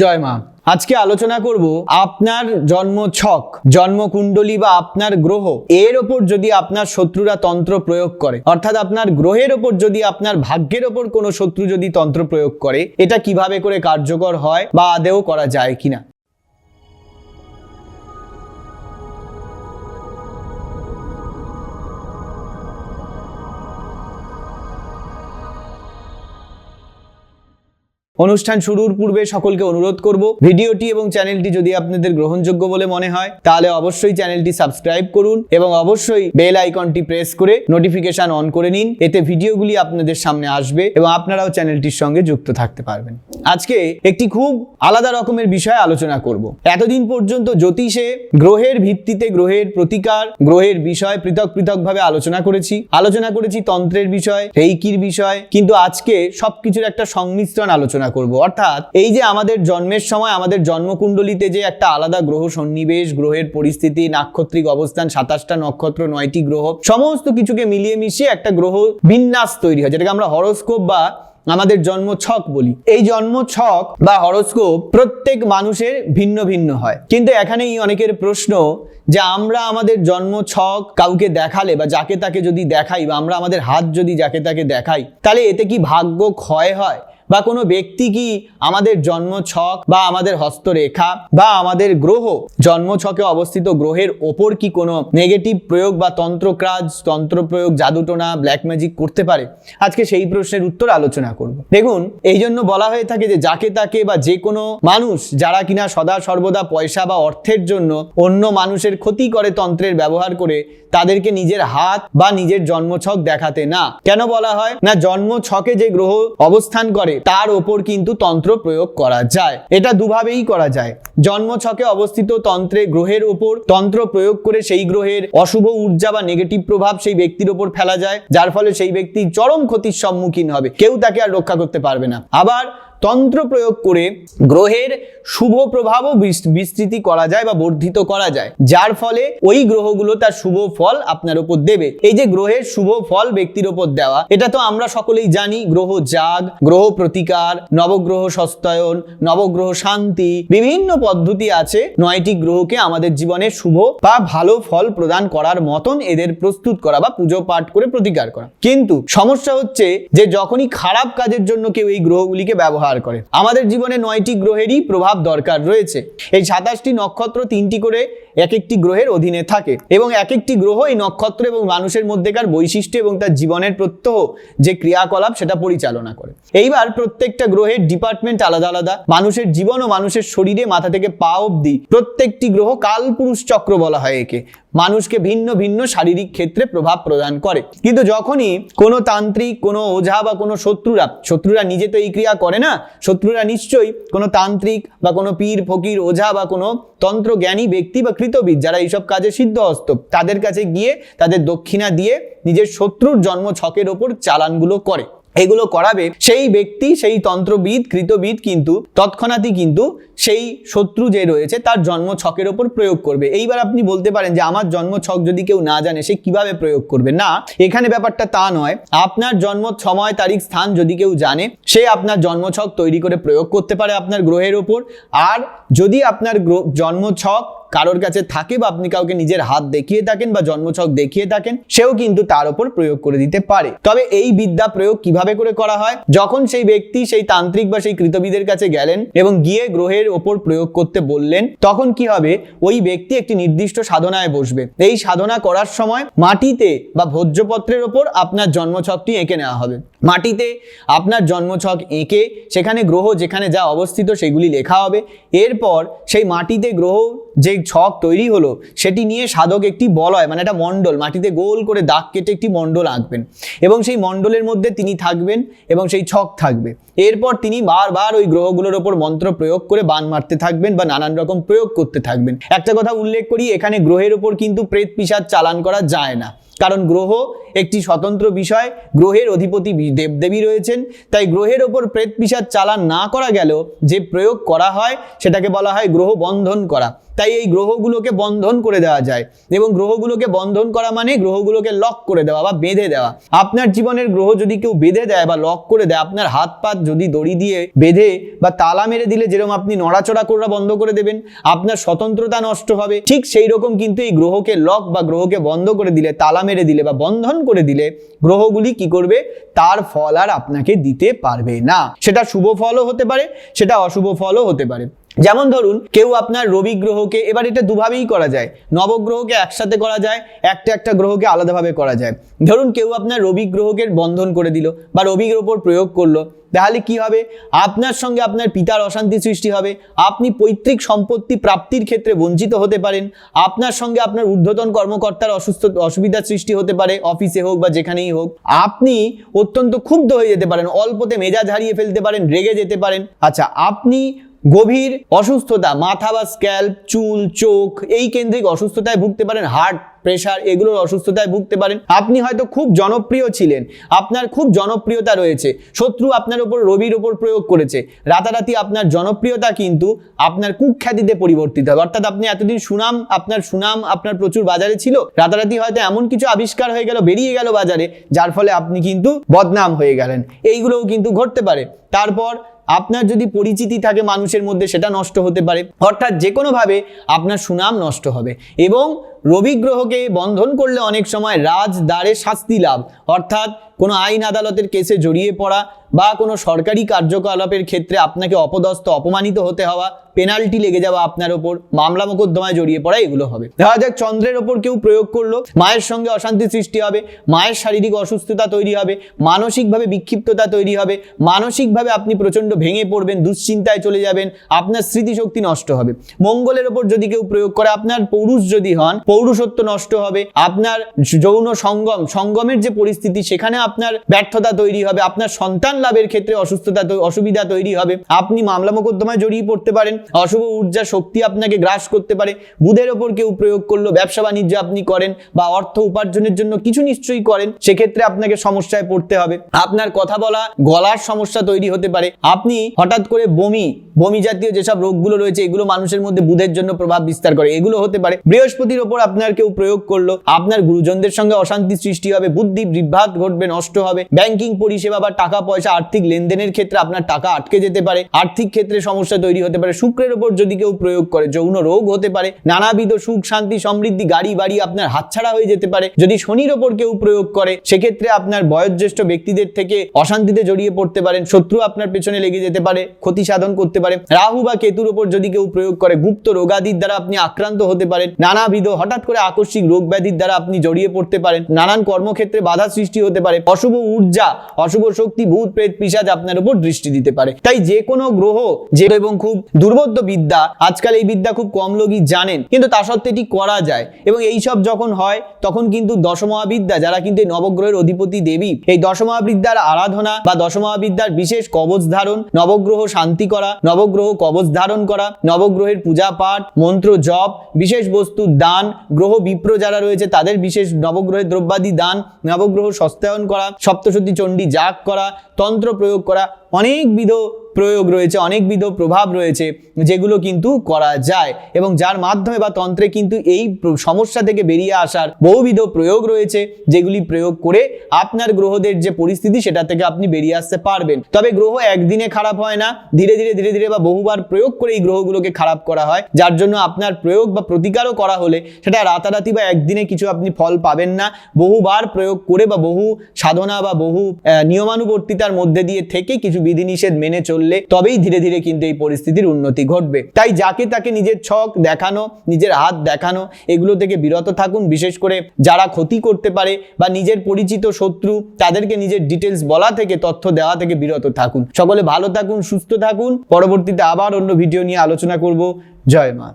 জয় মা। আজকে আলোচনা করব আপনার জন্ম ছক, জন্মকুণ্ডলী বা আপনার গ্রহ। এর ওপর যদি আপনার শত্রুরা তন্ত্র প্রয়োগ করে, অর্থাৎ আপনার গ্রহের ওপর যদি আপনার ভাগ্যের ওপর কোনো শত্রু যদি তন্ত্র প্রয়োগ করে, এটা কীভাবে করে কার্যকর হয় বা আদেও করা যায় কিনা? অনুষ্ঠান শুরুর পূর্বে সকলকে অনুরোধ করব, ভিডিওটি এবং চ্যানেলটি যদি আপনাদের গ্রহণযোগ্য বলে মনে হয়, তাহলে অবশ্যই চ্যানেলটি সাবস্ক্রাইব করুন এবং অবশ্যই বেল আইকনটি প্রেস করে নোটিফিকেশন অন করে নিন, এতে ভিডিওগুলি আপনাদের সামনে আসবে এবং আপনারাও চ্যানেলটির সঙ্গে যুক্ত থাকতে পারবেন। আজকে একটি খুব আলাদা রকমের বিষয়ে আলোচনা করব। এতদিন পর্যন্ত জ্যোতিষে গ্রহের ভিত্তিতে গ্রহের প্রতিকার, গ্রহের বিষয় পৃথক পৃথকভাবে আলোচনা করেছি। আলোচনা করেছি তন্ত্রের বিষয়, রেইকির বিষয়, কিন্তু আজকে সবকিছুর একটা সংমিশ্রণ আলোচনা করব। অর্থাৎ এই যে আমাদের জন্মের সময়, আমাদের জন্মকুণ্ডলিতে যে একটা আলাদা গ্রহ সন্নিবেশ, গ্রহের পরিস্থিতি, নাক্ষত্রিক অবস্থান, সাতাশটা নক্ষত্র, নয়টি গ্রহ, সমস্ত কিছুকে মিলিয়ে মিশিয়ে একটা গ্রহ বিন্যাস তৈরি হয়, যেটাকে আমরা হরস্কোপ বা আমাদের জন্ম ছক বলি। এই জন্ম ছক বা হরস্কোপ প্রত্যেক মানুষের ভিন্ন ভিন্ন হয়। কিন্তু এখানেই অনেকের প্রশ্ন যে আমরা আমাদের জন্ম ছক কাউকে দেখালে বা যাকে তাকে যদি দেখাই বা আমরা আমাদের হাত যদি যাকে তাকে দেখাই, তাহলে এতে কি ভাগ্য ক্ষয় হয়? বা কোনো ব্যক্তি কি আমাদের জন্ম ছক বা আমাদের হস্তরেখা বা আমাদের গ্রহ জন্ম ছকে অবস্থিত গ্রহের ওপর কি কোনো নেগেটিভ প্রয়োগ বা তন্ত্রক্রাজ তন্ত্র প্রয়োগ জাদুটোনা ব্ল্যাক ম্যাজিক করতে পারে? আজকে সেই প্রশ্নের উত্তর আলোচনা করব। দেখুন এই জন্য বলা হয়ে থাকে যে যাকে তাকে বা যে কোনো মানুষ যারা কিনা সদা সর্বদা পয়সা বা অর্থের জন্য অন্য মানুষের ক্ষতি করে তন্ত্রের ব্যবহার করে, তাদেরকে নিজের হাত বা নিজের জন্মছক দেখাতে না। কেন বলা হয়? না জন্ম ছকে যে গ্রহ অবস্থান করে তার ওপর কিন্তু তন্ত্র প্রয়োগ করা যায়। এটা দুভাবেই করা যায়। জন্মছকে অবস্থিত তন্ত্রে গ্রহের ওপর তন্ত্র প্রয়োগ করে সেই গ্রহের অশুভ ঊর্জা বা নেগেটিভ প্রভাব সেই ব্যক্তির ওপর ফেলা যায়, যার ফলে সেই ব্যক্তি চরম ক্ষতির সম্মুখীন হবে। কেউ তাকে আর রক্ষা করতে পারবে না। আবার তন্ত্র প্রয়োগ করে গ্রহের শুভ প্রভাবও বিস- বিস্তৃতি করা যায় বা বর্ধিত করা যায়। যার ফলে ওই গ্রহগুলো তার শুভ ফল আপনার উপর দেবে। এই যে গ্রহের শুভ ফল ব্যক্তির উপর দেওয়া, এটা তো আমরা সকলেই জানি। গ্রহ জাগ গ্রহ প্রতিকার, নবগ্রহ সস্তায়ন, নবগ্রহ শান্তি, বিভিন্ন পদ্ধতি আছে নয়টি গ্রহকে আমাদের জীবনে শুভ বা ভালো ফল প্রদান করার মতন এদের প্রস্তুত করা বা পুজো পাঠ করে প্রতিকার করা। কিন্তু সমস্যা হচ্ছে যে যখনই খারাপ কাজের জন্য কেউ এই গ্রহগুলিকে ব্যবহার করে। আমাদের জীবনে নয়টি গ্রহেরই প্রভাব দরকার রয়েছে। এই সাতাশটি নক্ষত্র তিনটি করে এক একটি গ্রহের অধীনে থাকে এবং এক একটি গ্রহ এই নক্ষত্র এবং মানুষের মধ্যেকার বৈশিষ্ট্য এবং তার জীবনের প্রত্যহ যে ক্রিয়াকলাপ সেটা পরিচালনা করে। এইবার প্রত্যেকটা গ্রহের ডিপার্টমেন্ট আলাদা আলাদা। মানুষের জীবন ও মানুষের শরীরে মাথা থেকে পা অবধি প্রত্যেকটি গ্রহ কালপুরুষ চক্র বলা হয় একে। মানুষকে ভিন্ন ভিন্ন শারীরিক ক্ষেত্রে প্রভাব প্রদান করে। কিন্তু যখনই কোনো তান্ত্রিক, কোনো ওঝা বা কোনো শত্রুরা শত্রুরা নিজে তো এই ক্রিয়া করে না, শত্রুরা নিশ্চয়ই কোনো তান্ত্রিক বা কোনো পীর, ফকির, ওঝা বা কোনো তন্ত্রজ্ঞানী ব্যক্তি বা কৃতবিদ যারা এইসব কাজে সিদ্ধহস্ত, তাদের কাছে গিয়ে তাদের দক্ষিণা দিয়ে নিজের শত্রুর জন্ম ছকের ওপর চালানগুলো করে। এগুলো করাবে সেই ব্যক্তি, সেই তন্ত্রবিদ, কৃতবিদ কিন্তু, তৎক্ষণাৎই কিন্তু সেই শত্রু যে রয়েছে তার জন্ম ছকের ওপর প্রয়োগ করবে। এইবার আপনি বলতে পারেন যে, আমার জন্ম ছক যদি কেউ না জানে, সে কীভাবে প্রয়োগ করবে? না, এখানে ব্যাপারটা তা নয়। আপনার জন্ম সময়, তারিখ, স্থান যদি কেউ জানে, সে আপনার জন্ম ছক তৈরি করে প্রয়োগ করতে পারে আপনার গ্রহের ওপর। আর যদি আপনার জন্ম ছক কারোর কাছে থাকে বা আপনি কাউকে নিজের হাত দেখিয়ে থাকেন বা জন্মছক দেখিয়ে থাকেন, সেও কিন্তু তার উপর প্রয়োগ করে দিতে পারে। তবে এই বিদ্যা প্রয়োগ কীভাবে করে করা হয়? যখন সেই ব্যক্তি সেই তান্ত্রিক বা সেই কৃতবিদের কাছে গেলেন এবং গিয়ে গ্রহের ওপর প্রয়োগ করতে বললেন, তখন কি হবে? ওই ব্যক্তি একটি নির্দিষ্ট সাধনায় বসবে। এই সাধনা করার সময় মাটিতে বা ভোজ্যপত্রের ওপর আপনার জন্মছকটি এঁকে নেওয়া হবে। মাটিতে আপনার জন্মছক এঁকে সেখানে গ্রহ যেখানে যা অবস্থিত সেগুলি লেখা হবে। এরপর সেই মাটিতে গ্রহ যে ছক তৈরি হলো, সেটি নিয়ে সাধক একটি বলয় মানে একটা মণ্ডল, মাটিতে গোল করে দাগ কেটে একটি মণ্ডল আঁকবেন। এবং সেই মণ্ডলের মধ্যে তিনি থাকবেন এবং সেই ছক থাকবে। এরপর তিনি বারবার ওই গ্রহগুলোর ওপর মন্ত্র প্রয়োগ করে বান মারতে থাকবেন বা নানান রকম প্রয়োগ করতে থাকবেন। একটা কথা উল্লেখ করি, এখানে গ্রহের ওপর কিন্তু প্রেত পিসাদ চালান করা যায় না। কারণ গ্রহ একটি স্বতন্ত্র বিষয়, গ্রহের অধিপতি দেবদেবী রয়েছেন। তাই গ্রহের ওপর প্রেত পিসার চালান না করা গেলেও যে প্রয়োগ করা হয়, সেটাকে বলা হয় গ্রহ বন্ধন করা। তাই এই গ্রহগুলোকে বন্ধন করে দেওয়া যায় এবং গ্রহগুলোকে বন্ধন করা মানে গ্রহগুলোকে লক করে দেওয়া বা বেঁধে দেওয়া। আপনার জীবনের গ্রহ যদি কেউ বেঁধে দেয় বা লক করে দেয়, আপনার হাত পাত যদি দড়ি দিয়ে বেঁধে বা তালা মেরে দিলে যেরকম আপনি নড়াচড়া করা বন্ধ করে দেবেন, আপনার স্বতন্ত্রতা নষ্ট হবে। ঠিক সেই রকম কিন্তু এই গ্রহকে লক বা গ্রহকে বন্ধ করে দিলে তালা মেরে দিলে বা বন্ধন করে দিলে গ্রহগুলি কি করবে? তার ফল আর আপনাকে দিতে পারবে না। সেটা শুভ ফলও হতে পারে, সেটা অশুভ ফলও হতে পারে। যেমন ধরুন, কেউ আপনার রবি গ্রহকে, এবার এটা দুভাবেই করা যায়। নবগ্রহকে একসাথে করা যায়, একটা একটা গ্রহকে আলাদাভাবে করা যায়। ধরুন, কেউ আপনার রবি গ্রহকে বন্ধন করে দিল বা রবির ওপর প্রয়োগ করল, তাহলে কি হবে? আপনার সঙ্গে আপনার পিতার অশান্তি সৃষ্টি হবে, আপনি পৈতৃক সম্পত্তি প্রাপ্তির ক্ষেত্রে বঞ্চিত হতে পারেন, আপনার সঙ্গে আপনার ঊর্ধ্বতন কর্মকর্তার অসুস্থ অসুবিধার সৃষ্টি হতে পারে, অফিসে হোক বা যেখানেই হোক। আপনি অত্যন্ত ক্ষুব্ধ হয়ে যেতে পারেন, অল্পতে মেজাজ হারিয়ে ফেলতে পারেন, রেগে যেতে পারেন। আচ্ছা আপনি গভীর অসুস্থতা, মাথা বা স্ক্যাল্প চুল, চোখ, এই কেন্দ্রিক অসুস্থতায় ভুগতে পারেন হার্ট প্রেশার এগুলোর অসুস্থতায় ভুগতে পারেন। আপনি হয়তো খুব জনপ্রিয় ছিলেন, আপনার খুব জনপ্রিয়তা রয়েছে, শত্রু আপনার উপর, রবির ওপর প্রয়োগ করেছে, রাতারাতি আপনার জনপ্রিয়তা কিন্তু আপনার কুখ্যাতিতে পরিবর্তিত হবে। অর্থাৎ আপনি এতদিন সুনাম, আপনার সুনাম, আপনার প্রচুর বাজারে ছিল, রাতারাতি হয়তো এমন কিছু আবিষ্কার হয়ে গেল, বেরিয়ে গেল বাজারে, যার ফলে আপনি কিন্তু বদনাম হয়ে গেলেন। এইগুলোও কিন্তু ঘটতে পারে। তারপর আপনার যদি পরিচিতি থাকে মানুষের মধ্যে, সেটা নষ্ট হতে পারে। অর্থাৎ যে কোনোভাবে আপনার সুনাম নষ্ট হবে। এবং রবি গ্রহকে বন্ধন করলে অনেক সময় রাজ দ্বারে শাস্তি লাভ। অর্থাৎ কোনো আইন আদালতের কেসে জড়িয়ে পড়া বা কোনো সরকারি কার্যকলাপের ক্ষেত্রে আপনাকে অপদস্থ, অপমানিত হতে হওয়া পেনাল্টি লেগে যাওয়া আপনার ওপর মামলা মোকদ্দমায় জড়িয়ে পড়া, এগুলো হবে। দেখা যাক চন্দ্রের ওপর কেউ প্রয়োগ করল, মায়ের সঙ্গে অশান্তি সৃষ্টি হবে, মায়ের শারীরিক অসুস্থতা তৈরি হবে, মানসিকভাবে বিক্ষিপ্ততা তৈরি হবে, মানসিকভাবে আপনি প্রচণ্ড ভেঙে পড়বেন, দুশ্চিন্তায় চলে যাবেন, আপনার স্মৃতিশক্তি নষ্ট হবে। মঙ্গলের ওপর যদি কেউ প্রয়োগ করে, আপনার পৌরুষ যদি হন, পৌরুষত্ব নষ্ট হবে, আপনার যৌন সঙ্গম, সঙ্গমের যে পরিস্থিতি, সেখানে আপনার ব্যর্থতা তৈরি হবে, আপনার সন্তান লাভের ক্ষেত্রে অসুস্থতা অসুবিধা তৈরি হবে। আপনি মামলা মোকদ্দমায় জড়িয়ে পড়তে পারেন, অশুভ ঊর্জা শক্তি আপনাকে গ্রাস করতে পারে, বুধের ওপর কেউ প্রয়োগ করল ব্যবসা বাণিজ্য আপনি করেন বা অর্থ উপার্জনের জন্য কিছু নিশ্চয়ই করেন, সেক্ষেত্রে আপনাকে সমস্যায় পড়তে হবে। আপনার কথা বলা, গলার সমস্যা তৈরি হতে পারে। আপনি হঠাৎ করে বমি বমি জাতীয় যেসব রোগগুলো রয়েছে, এগুলো মানুষের মধ্যে বুধের জন্য প্রভাব বিস্তার করে। এগুলো হতে পারে, বৃহস্পতির ওপর আপনার কেউ প্রয়োগ করল, আপনার গুরুজনদের সঙ্গে অশান্তি সৃষ্টি হবে, বুদ্ধি বিভ্রাট ঘটবে নষ্ট হবে। ব্যাংকিং পরিষেবা বা টাকা পয়সা আর্থিক লেনদেনের ক্ষেত্রে আপনার টাকা আটকে যেতে পারে। আর্থিক ক্ষেত্রে সমস্যা তৈরি হতে পারে। শুক্রের ওপর যদি কেউ প্রয়োগ করে, যৌন রোগ হতে পারে। নানাবিধ সুখ, শান্তি, সমৃদ্ধি, গাড়ি বাড়ি আপনার হাতছাড়া হয়ে যেতে পারে। যদি শনির ওপর কেউ প্রয়োগ করে, সেক্ষেত্রে আপনার বয়োজ্যেষ্ঠ ব্যক্তিদের থেকে অশান্তিতে জড়িয়ে পড়তে পারেন। শত্রু আপনার পেছনে লেগে যেতে পারে, ক্ষতি সাধন করতে পারে। রাহু বা কেতুর ওপর যদি কেউ প্রয়োগ করে, গুপ্ত রোগাদির দ্বারা আপনি আক্রান্ত হতে পারেন। নানাবিধ হঠাৎ করে আকস্মিক রোগ ব্যাধির দ্বারা আপনি জড়িয়ে পড়তে পারেন। নানান কর্মক্ষেত্রে বাধা সৃষ্টি হতে পারে। অশুভ ঊর্জা, অশুভ শক্তি, ভূত, প্রেত, পিসাজ আপনার উপর দৃষ্টি দিতে পারে। তাই যে কোনো গ্রহ, যে এবং খুব দুর্বোধ্য বিদ্যা, আজকাল এই বিদ্যা খুব কম লোকই জানেন, কিন্তু তা সত্ত্বে এটি করা যায়। এবং এই সব যখন হয়, তখন কিন্তু দশমহাবিদ্যা, যারা কিন্তু এই নবগ্রহের অধিপতি দেবী, এই দশমহাবিদ্যার আরাধনা বা দশমহাবিদ্যার বিশেষ কবচ ধারণ, নবগ্রহ শান্তি করা, নবগ্রহ কবচ ধারণ করা, নবগ্রহের পূজা পাঠ, মন্ত্র জপ, বিশেষ বস্তু দান, গ্রহ বিপ্র যারা রয়েছে, তাদের বিশেষ নবগ্রহের দ্রব্যাদি দান, নবগ্রহ সস্তায়ন করা সপ্তশতী চণ্ডী যাগ করা তন্ত্র প্রয়োগ করা অনেকবিধ প্রয়োগ রয়েছে, অনেকবিধ প্রভাব রয়েছে, যেগুলো কিন্তু করা যায় এবং যার মাধ্যমে বা তন্ত্রে কিন্তু এই সমস্যা থেকে বেরিয়ে আসার বহুবিধ প্রয়োগ রয়েছে, যেগুলি প্রয়োগ করে আপনার গ্রহদের যে পরিস্থিতি সেটা থেকে আপনি বেরিয়ে আসতে পারবেন। তবে গ্রহ একদিনে খারাপ হয় না, ধীরে ধীরে ধীরে ধীরে বা বহুবার প্রয়োগ করে এই গ্রহগুলোকে খারাপ করা হয়, যার জন্য আপনার প্রয়োগ বা প্রতিকারও করা হলে সেটা রাতারাতি বা একদিনে কিছু আপনি ফল পাবেন না। বহুবার প্রয়োগ করে বা বহু সাধনা বা বহু নিয়মানুবর্তিতার মধ্যে দিয়ে থেকে কিছু বিধিনিষেধ মেনে চললে তবেই ধীরে ধীরে কিন্তু এই পরিস্থিতির উন্নতি ঘটবে। তাই যাকে তাকে নিজের ছক দেখানো, নিজের হাত দেখানো, এগুলো থেকে বিরত থাকুন। বিশেষ করে যারা ক্ষতি করতে পারে বা নিজের পরিচিত শত্রু, তাদেরকে নিজের ডিটেলস বলা থেকে, তথ্য দেওয়া থেকে বিরত থাকুন। সকলে ভালো থাকুন, সুস্থ থাকুন। পরবর্তীতে আবার অন্য ভিডিও নিয়ে আলোচনা করব। জয় মা।